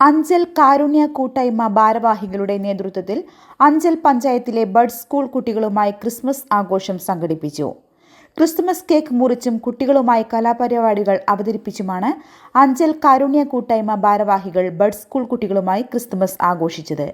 അഞ്ചൽ കാരുണ്യ കൂട്ടായ്മ ഭാരവാഹികളുടെ നേതൃത്വത്തിൽ അഞ്ചൽ പഞ്ചായത്തിലെ ബഡ് സ്കൂൾ കുട്ടികളുമായി ക്രിസ്മസ് ആഘോഷം സംഘടിപ്പിച്ചു. ക്രിസ്മസ് കേക്ക് മുറിച്ചും കുട്ടികളുമായി കലാപരിപാടികൾ അവതരിപ്പിച്ചുമാണ് അഞ്ചൽ കാരുണ്യ കൂട്ടായ്മ ഭാരവാഹികൾ ബഡ് സ്കൂൾ കുട്ടികളുമായി ക്രിസ്തുമസ് ആഘോഷിച്ചത്.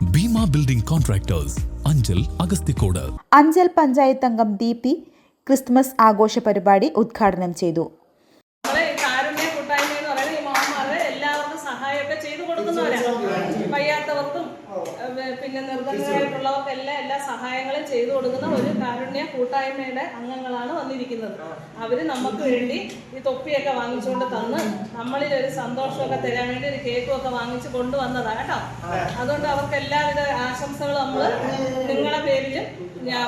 ഭീമ ബിൽഡിംഗ് കോൺട്രാക്ടേഴ്സ് അഞ്ചൽ അഗസ്തിക്കോട് അഞ്ചൽ പഞ്ചായത്ത് അംഗം ദീപ്തി ക്രിസ്മസ് ആഘോഷ പരിപാടി ഉദ്ഘാടനം ചെയ്തു നമ്മളെ ഈ കാരുണ്യ കൂട്ടായ്മ എന്ന് പറയുന്നത് ഈ മാമാര് എല്ലാവർക്കും സഹായമൊക്കെ ചെയ്തു കൊടുക്കുന്നവരാണ് വയ്യാത്തവർക്കും പിന്നെ നിർധനരായിട്ടുള്ളവർക്കെല്ലാം എല്ലാ സഹായങ്ങളും ചെയ്തു കൊടുക്കുന്ന ഒരു കാരുണ്യ കൂട്ടായ്മയുടെ അംഗങ്ങളാണ് വന്നിരിക്കുന്നത്. അവർ നമുക്ക് വേണ്ടി ഈ തൊപ്പിയൊക്കെ വാങ്ങിച്ചുകൊണ്ട് തന്ന് നമ്മളിൽ ഒരു സന്തോഷമൊക്കെ തരാൻ വേണ്ടി ഒരു കേക്കും ഒക്കെ വാങ്ങിച്ചു കൊണ്ടുവന്നതാണ് കേട്ടോ. അതുകൊണ്ട് അവർക്ക് എല്ലാവിധ ആശംസകളും നമ്മൾ നിങ്ങളുടെ പേരിലും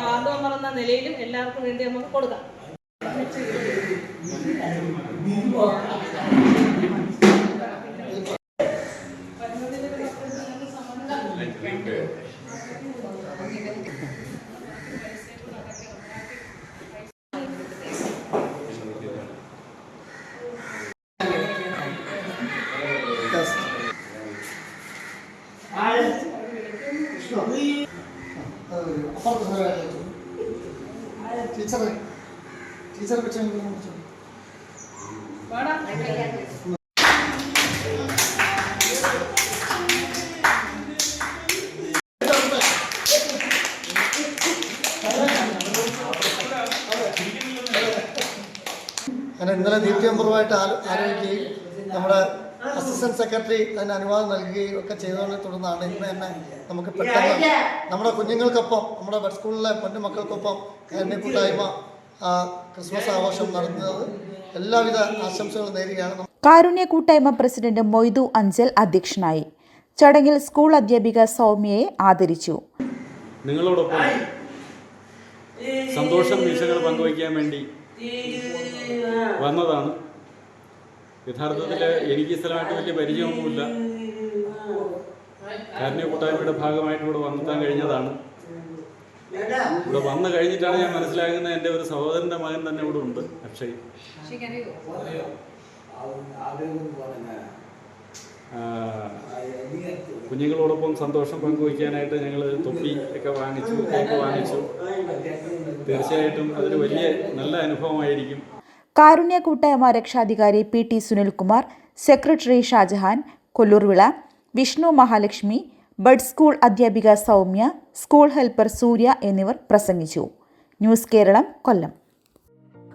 വാർഡ് മെമ്പർ നിലയിലും എല്ലാവർക്കും വേണ്ടി നമുക്ക് കൊടുക്കാം. and repair. टीचर टीचर बच्चे ഞാൻ ഇന്നലെ ദീപ്തി മെമ്പറുമായിട്ട് ആലോ- ആലോചിക്കുകയും നമ്മുടെ അസിസ്റ്റന്റ് സെക്രട്ടറി അതിന് അനുവാദം നൽകുകയും ഒക്കെ ചെയ്തതിനെ തുടർന്നാണ് ഇന്ന് തന്നെ നമുക്ക് പെട്ടെന്ന് നമ്മുടെ കുഞ്ഞുങ്ങൾക്കൊപ്പം നമ്മുടെ ബഡ് സ്കൂളിലെ പൊന്നുമക്കൾക്കൊപ്പം എന്നെ കൂട്ടായ്മ ക്രിസ്മസ് ആഘോഷം നടത്തുന്നത് എല്ലാവിധ ആശംസകളും നേരുകയാണ്. കാരുണ്യ കൂട്ടായ്മ പ്രസിഡന്റ് മൊയ്തു അഞ്ചൽ അധ്യക്ഷനായി. ചടങ്ങിൽ സ്കൂൾ അധ്യാപിക സൗമ്യയെ ആദരിച്ചു. നിങ്ങളോടൊപ്പം സന്തോഷം നിമിഷങ്ങൾ പങ്കുവയ്ക്കാൻ വേണ്ടി വന്നതാണ് യഥാർത്ഥത്തിൽ എനിക്ക് ഈ സ്ഥലമായിട്ട് വലിയ പരിചയമൊന്നുമില്ല കാരുണ്യ കൂട്ടായ്മയുടെ ഭാഗമായിട്ട് ഇവിടെ വന്നെത്താൻ കഴിഞ്ഞതാണ് ഇവിടെ വന്നു കഴിഞ്ഞിട്ടാണ് ഞാൻ മനസ്സിലാക്കുന്നത് എന്റെ ഒരു സഹോദരന്റെ മകൻ തന്നെ ഇവിടെ ഉണ്ട് അക്ഷയ് കുഞ്ഞുങ്ങളോടൊപ്പം സന്തോഷം പങ്കുവയ്ക്കാനായിട്ട് ഞങ്ങൾ തൊപ്പി ഒക്കെ വാങ്ങിച്ചു കേക്ക് വാങ്ങിച്ചു. തീർച്ചയായിട്ടും അതൊരു വലിയ നല്ല അനുഭവമായിരിക്കും. കാരുണ്യ കൂട്ടായ്മ രക്ഷാധികാരി P T Sunilkumar secretary Shajahan Kollurvila Vishnu Mahalakshmi bud school അധ്യാപിക സൗമ്യ സ്കൂൾ ഹെൽപ്പർ സൂര്യ എന്നിവർ പ്രസംഗിച്ചു. ന്യൂസ് കേരളം കൊല്ലം.